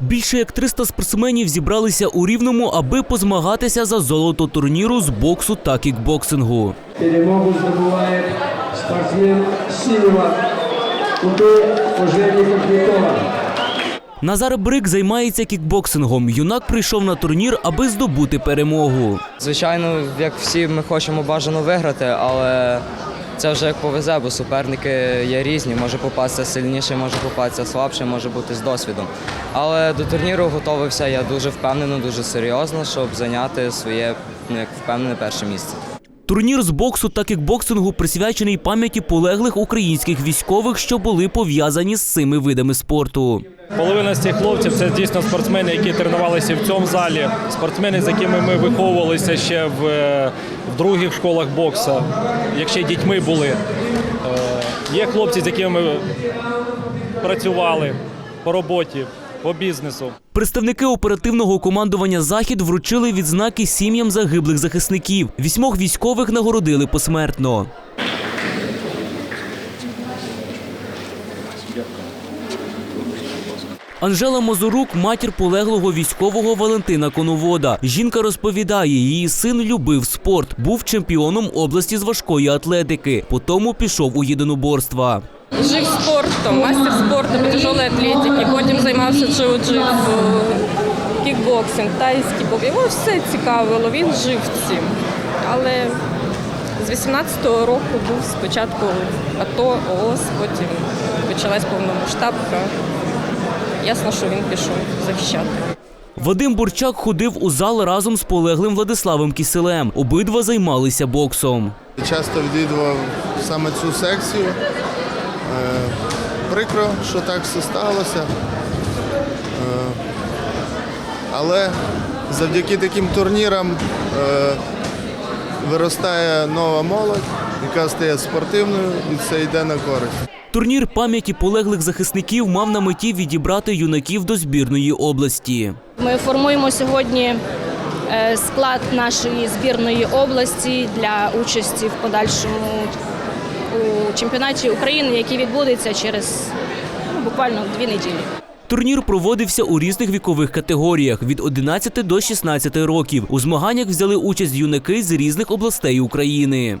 Більше як 300 спортсменів зібралися у Рівному, аби позмагатися за золото турніру з боксу та кікбоксингу. Перемогу здобуває спортсмен Сінєва Куди Ожені Кохнікова. Назар Брик займається кікбоксингом. Юнак прийшов на турнір, аби здобути перемогу. Звичайно, як всі, ми хочемо бажано виграти, але це вже як повезе, бо суперники є різні. Може попастися сильніше, може попастися слабше, може бути з досвідом. Але до турніру готувався я дуже впевнено, дуже серйозно, щоб зайняти своє ну, як впевнене перше місце. Турнір з боксу та кікбоксингу присвячений пам'яті полеглих українських військових, що були пов'язані з цими видами спорту. Половина з цих хлопців це дійсно спортсмени, які тренувалися в цьому залі, спортсмени, з якими ми виховувалися ще в, е, в других школах бокса, як ще дітьми були. Е, Є хлопці, з якими ми працювали по роботі, по бізнесу. Представники оперативного командування Захід вручили відзнаки сім'ям загиблих захисників. Вісьмох військових нагородили посмертно. Анжела Мазурук матір полеглого військового Валентина Коновода. Жінка розповідає, її син любив спорт, був чемпіоном області з важкої атлетики. Потім пішов у єдиноборства. Жив спортом, мастер спорту по тяжелій атлетиці, потім займався джиу-джитсу, кікбоксинг, тайський бокс. Його все цікавило, він жив цим. Але з 18-го року був спочатку АТО, ООС, потім почалась повномасштабка. Ясно, що він пішов захищати. Вадим Бурчак ходив у зал разом з полеглим Владиславом Кіселем. Обидва займалися боксом. Часто відвідував саме цю секцію. Е, Прикро, що так все сталося. Е, Але завдяки таким турнірам е, виростає нова молодь, яка стає спортивною, і це йде на користь. Турнір пам'яті полеглих захисників мав на меті відібрати юнаків до збірної області. Ми формуємо сьогодні е, склад нашої збірної області для участі в подальшому у чемпіонаті України, який відбудеться через ну, буквально дві неділі. Турнір проводився у різних вікових категоріях від 11 до 16 років. У змаганнях взяли участь юнаки з різних областей України.